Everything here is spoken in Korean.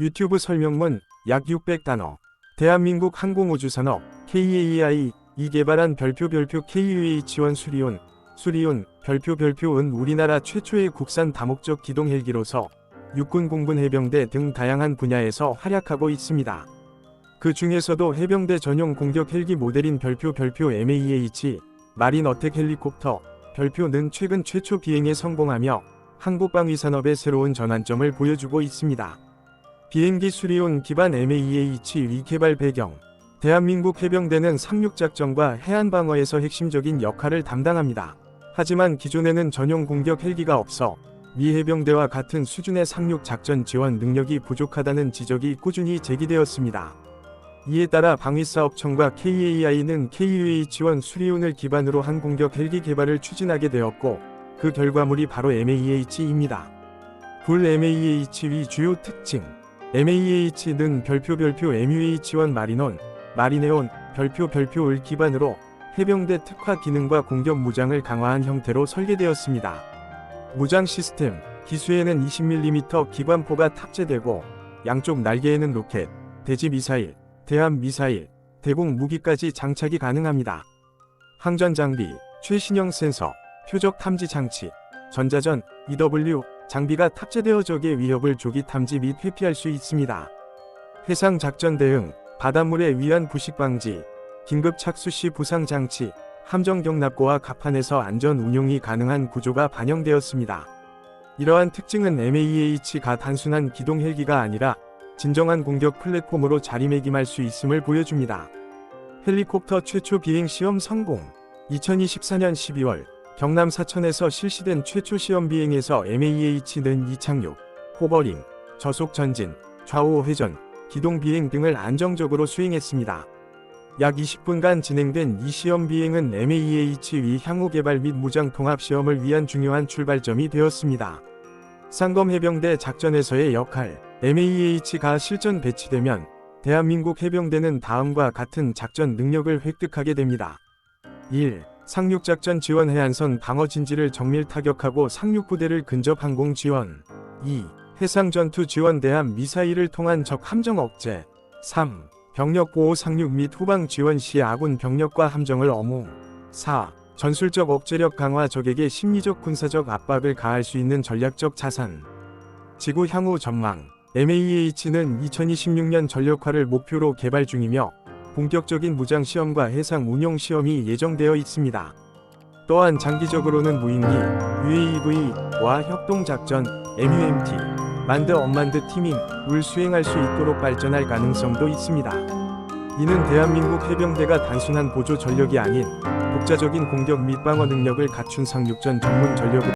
유튜브 설명문 약 600단어. 대한민국 항공우주산업 KAI 이 개발한 별표 별표 KUH1 수리온 수리온 별표 별표은 우리나라 최초의 국산 다목적 기동 헬기로서 육군 공군 해병대 등 다양한 분야에서 활약하고 있습니다. 그 중에서도 해병대 전용 공격 헬기 모델인 별표 별표 MAH 마린 어택 헬리콥터 별표는 최근 최초 비행에 성공하며 한국 방위 산업의 새로운 전환점을 보여주고 있습니다. 비행기 수리온 기반 MAH 위개발 배경 대한민국 해병대는 상륙작전과 해안방어에서 핵심적인 역할을 담당합니다. 하지만 기존에는 전용 공격 헬기가 없어 미 해병대와 같은 수준의 상륙작전 지원 능력이 부족하다는 지적이 꾸준히 제기되었습니다. 이에 따라 방위사업청과 KAI는 KUH1 수리온을 기반으로 한 공격 헬기 개발을 추진하게 되었고 그 결과물이 바로 MAH입니다. 불 MAH의 주요 특징 MAH는 별표 별표 MUH1 마리논, 마리네온, 별표 별표을 기반으로 해병대 특화 기능과 공격 무장을 강화한 형태로 설계되었습니다. 무장 시스템, 기수에는 20mm 기관포가 탑재되고 양쪽 날개에는 로켓, 대지 미사일, 대함 미사일, 대공 무기까지 장착이 가능합니다. 항전 장비, 최신형 센서, 표적 탐지 장치, 전자전, EW 장비가 탑재되어 적의 위협을 조기 탐지 및 회피할 수 있습니다. 해상 작전 대응, 바닷물의 위한 부식 방지, 긴급 착수 시 부상 장치, 함정 경납고와 갑판에서 안전 운용이 가능한 구조가 반영되었습니다. 이러한 특징은 MAH가 단순한 기동 헬기가 아니라 진정한 공격 플랫폼으로 자리매김할 수 있음을 보여줍니다. 헬리콥터 최초 비행 시험 성공. 2024년 12월 경남 사천에서 실시된 최초 시험 비행에서 MAH는 이착륙, 호버링, 저속 전진, 좌우 회전, 기동 비행 등을 안정적으로 수행했습니다. 약 20분간 진행된 이 시험 비행은 MAH-위 향후 개발 및 무장 통합 시험을 위한 중요한 출발점이 되었습니다. 상검 해병대 작전에서의 역할 MAH가 실전 배치되면 대한민국 해병대는 다음과 같은 작전 능력을 획득하게 됩니다. 1. 상륙작전 지원 해안선 방어 진지를 정밀 타격하고 상륙부대를 근접 항공 지원 2. 해상전투 지원 대함 미사일을 통한 적 함정 억제 3. 병력 보호 상륙 및 후방 지원 시 아군 병력과 함정을 어무 4. 전술적 억제력 강화 적에게 심리적 군사적 압박을 가할 수 있는 전략적 자산 지구 향후 전망 MAH는 2026년 전력화를 목표로 개발 중이며 본격적인 무장 시험과 해상 운용 시험이 예정되어 있습니다. 또한 장기적으로는 무인기, UAV와 협동 작전, MUMT, 만드 언만드 팀밍을 수행할 수 있도록 발전할 가능성도 있습니다. 이는 대한민국 해병대가 단순한 보조 전력이 아닌 독자적인 공격 및 방어 능력을 갖춘 상륙전 전문 전력으로